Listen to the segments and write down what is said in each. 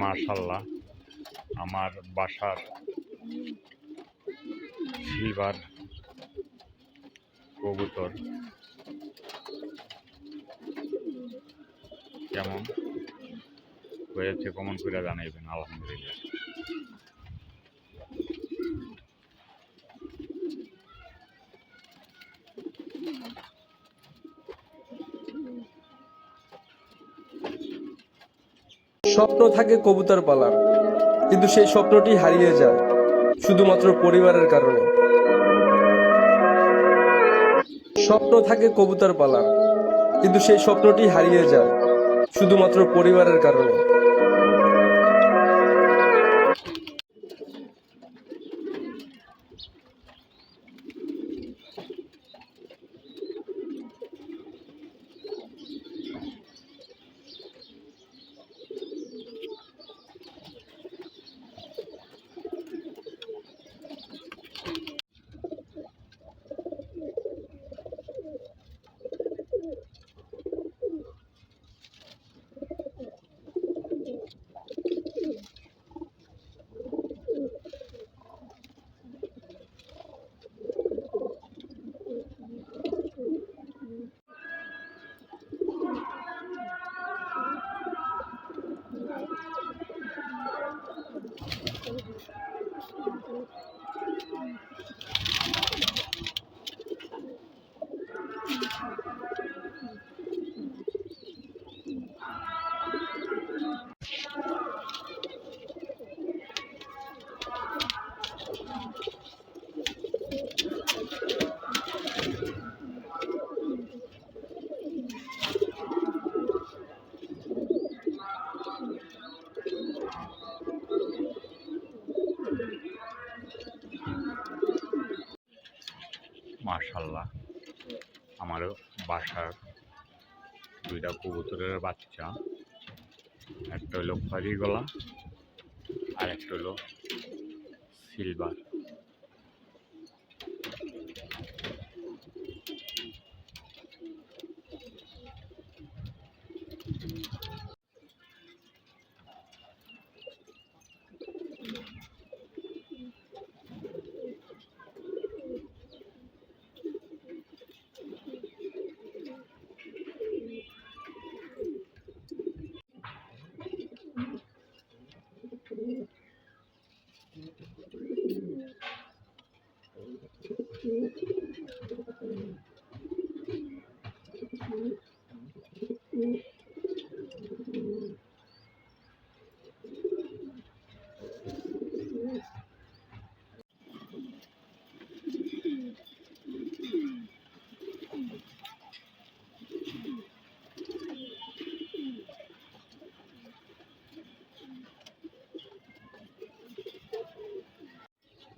মাশাল্লাহ আমার বাসার সিলভার কবুতর কেমন হয়েছে কমন করে জানাইবেন আলহামদুলিল্লাহ। স্বপ্ন থাকে কবুতর পালার, কিন্তু সেই স্বপ্নটি হারিয়ে যায় শুধুমাত্র পরিবারের কারণে। স্বপ্ন থাকে কবুতর পালার, কিন্তু সেই স্বপ্নটি হারিয়ে যায় শুধুমাত্র পরিবারের কারণে। ಮಾಡಬಹುದು? আমারও বাসার দুইটা কবুতরের বাচ্চা। একটা হলো খয়রি গলা আর একটা হলো সিলভার। Thank you.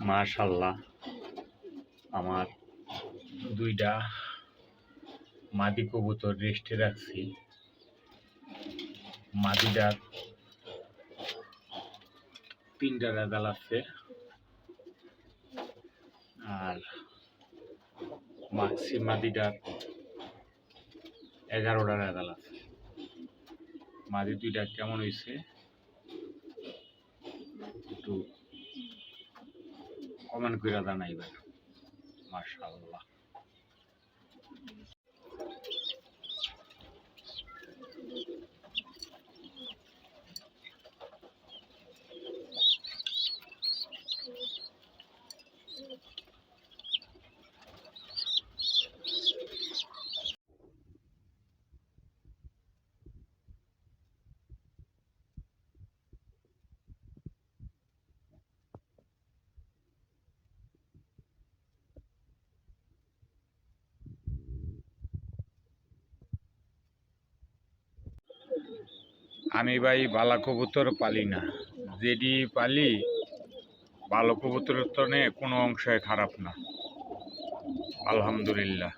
মাশাল্লাহ আমার দুইটা মাদি কবুতর রেস্টে রাখছি। মাদিটার তিনটা রেজাল আছে। আর মাক্সি মাদিটার এগারোটা রেজাল আছে। মাদি দুইটা কেমন হয়েছে একটু কমেন্ট করে জানাইবেন। মাশাআল্লাহ। আমি ভাই বালা কবুতর পালি না। যেটি পালি ভালো তো নে কোনো অংশে খারাপ না। আলহামদুলিল্লাহ।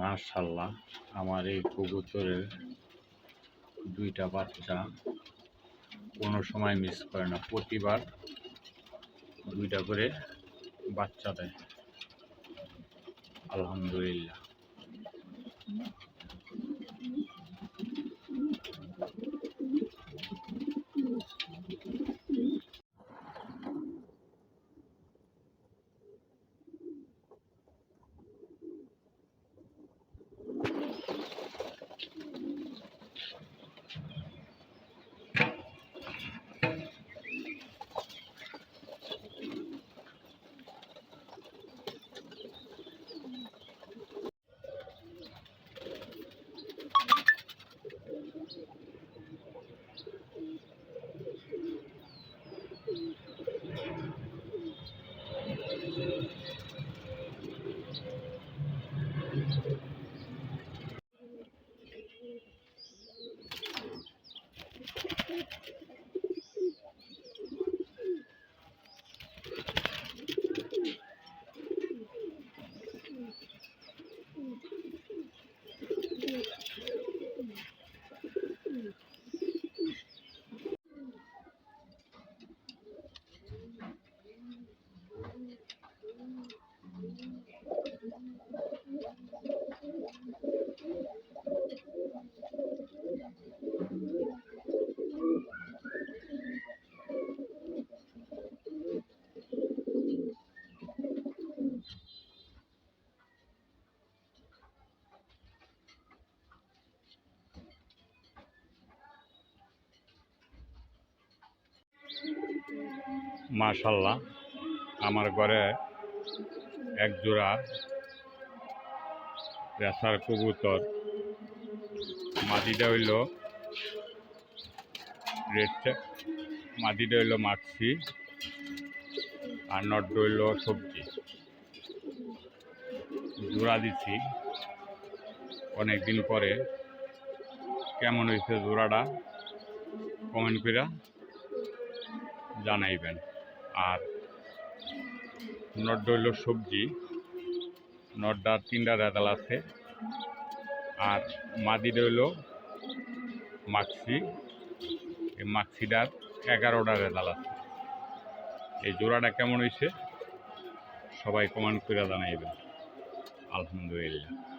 মাশাল্লাহ আমার এই কবুতরের দুইটা বাচ্চা। কোনো সময় মিস করে না, প্রতিবার দুইটা করে বাচ্চা দেয়। আলহামদুলিল্লাহ। মাশাল্লাহ। আমার ঘরে এক জোড়া রেসার কবুতর। মাটিটা হইল রেড মাটিটা হইল মাক্সি আর নট হইল সবজি। জোড়া দিছি অনেক দিন পরে। কেমন হয়েছে জোড়াটা? কমেন্ট করে জানাইবেন। আর নট সবজি নটটার তিনটা রেদাল আছে। আর মাদি রইল মাক্সি, এই মাক্সিটার এগারোটা রেদাল আছে। এই জোড়াটা কেমন হয়েছে সবাই কমেন্ট করে জানাইবেন। আলহামদুলিল্লাহ।